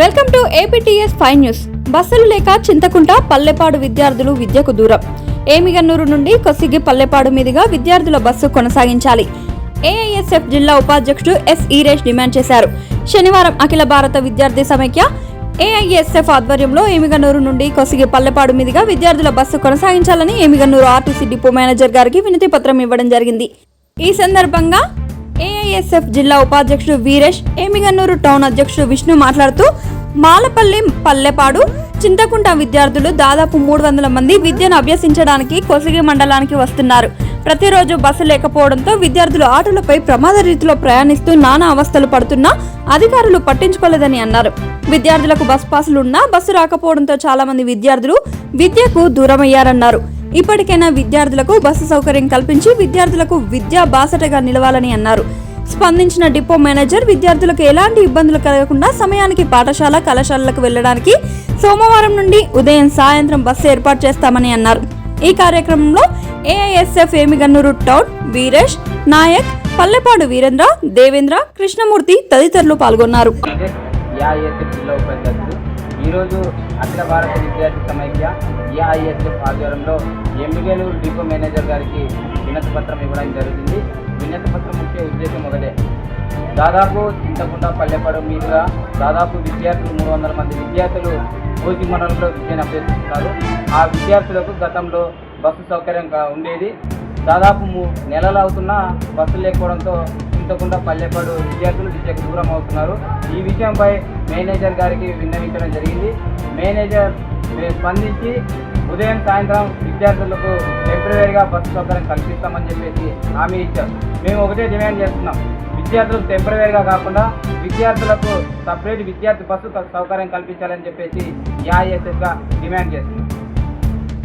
Welcome to APTS five news బస్సులు లేక చింతకుంట పల్లెపాడు విద్యార్థులు విద్యకు దూరం. ఏమిగన్నూరు నుండి కొసిగి పల్లెపాడు మీదుగా విద్యార్థుల బస్సు కొనసాగించాలి. ఏఐఎస్ఎఫ్ జిల్లా ఉపాధ్యక్షుడు ఎస్ ఈరేష్ డిమాండ్ చేశారు. శనివారం అఖిల భారత విద్యార్థి సమైక్య ఏఐఎస్ఎఫ్ ఆధ్వర్యంలో ఏమిగన్నూరు నుండి కొసిగి పల్లెపాడు మీదుగా విద్యార్థుల బస్సు కొనసాగించాలని ఏమిగన్నూరు ఆర్టీసీ డిపో మేనేజర్ గారికి వినతి పత్రం ఇవ్వడం జరిగింది. ఈ సందర్భంగా ఏఐఎస్ఎఫ్ జిల్లా ఉపాధ్యక్షుడు వీరేష్ ఏమిగన్నూరు టౌన్ అధ్యక్షుడు విష్ణు మాట్లాడుతూ మాలపల్లి పల్లెపాడు చింతకుంట విద్యార్థులు దాదాపు మూడు వందల మంది విద్యను అభ్యసించడానికి కొసిగి మండలానికి వస్తున్నారు. ప్రతిరోజు బస్సు లేకపోవడంతో విద్యార్థులు ఆటోలపై ప్రమాద రీతిలో ప్రయాణిస్తూ నానా అవస్థలు పడుతున్నా అధికారులు పట్టించుకోలేదని అన్నారు. విద్యార్థులకు బస్ పాసులు ఉన్నా బస్సు రాకపోవడంతో చాలా మంది విద్యార్థులు విద్యకు దూరమయ్యారన్నారు. ఇప్పటికైనా విద్యార్థులకు బస్సు సౌకర్యం కల్పించి విద్యార్థులకు విద్యా బాసటగా నిలవాలని అన్నారు. స్పందించిన డిపో మేనేజర్ విద్యార్థులకు ఎలాంటి ఇబ్బందులు కలగకుండా సమయానికి పాఠశాల కళాశాలలకు వెళ్ళడానికి సోమవారం నుండి ఉదయం సాయంత్రం బస్సు ఏర్పాటు చేస్తామని అన్నారు. ఈ కార్యక్రమంలో ఏఐఎస్ఎఫ్ ఏమిగన్నూరు టౌన్ వీరేష్ నాయక్ పల్లెపాడు వీరేంద్ర దేవేంద్ర కృష్ణమూర్తి తదితరులు పాల్గొన్నారు. ఈరోజు అఖిల భారత విద్యార్థి సమైక్య ఏఐఎస్ఎఫ్ ఆధ్వర్యంలో ఎమ్మిగేలూరు డిపో మేనేజర్ గారికి వినతి పత్రం ఇవ్వడం జరుగుతుంది వినతి పత్రం ముఖ్య ఉద్దేశం ఒకటే. దాదాపు చింతకుండా పల్లెపడు మీదుగా దాదాపు విద్యార్థులు మూడు వందల మంది విద్యార్థులు కోచి మండలంలో విద్యను అభ్యసిస్తున్నారు ఆ విద్యార్థులకు గతంలో బస్సు సౌకర్యం ఉండేది. దాదాపు నెలలు అవుతున్నా బస్సు లేకపోవడంతో చింతకుండా పల్లెపాడు విద్యార్థులు విద్యకు దూరం అవుతున్నారు. ఈ విషయంపై మేనేజర్ గారికి విన్నవించడం జరిగింది. మేనేజర్ స్పందించి ఉదయం సాయంత్రం విద్యార్థులకు టెంపరీగా బస్సు సౌకర్యం కల్పిస్తామని చెప్పేసి హామీ ఇచ్చారు. మేము ఒకటే డిమాండ్ చేస్తున్నాం. విద్యార్థులకు టెంపరీగా కాకుండా విద్యార్థులకు సపరేట్ విద్యార్థి బస్సు సౌకర్యం కల్పించాలని చెప్పేసి ఏఐఎస్ఎస్గా డిమాండ్ చేస్తున్నాం.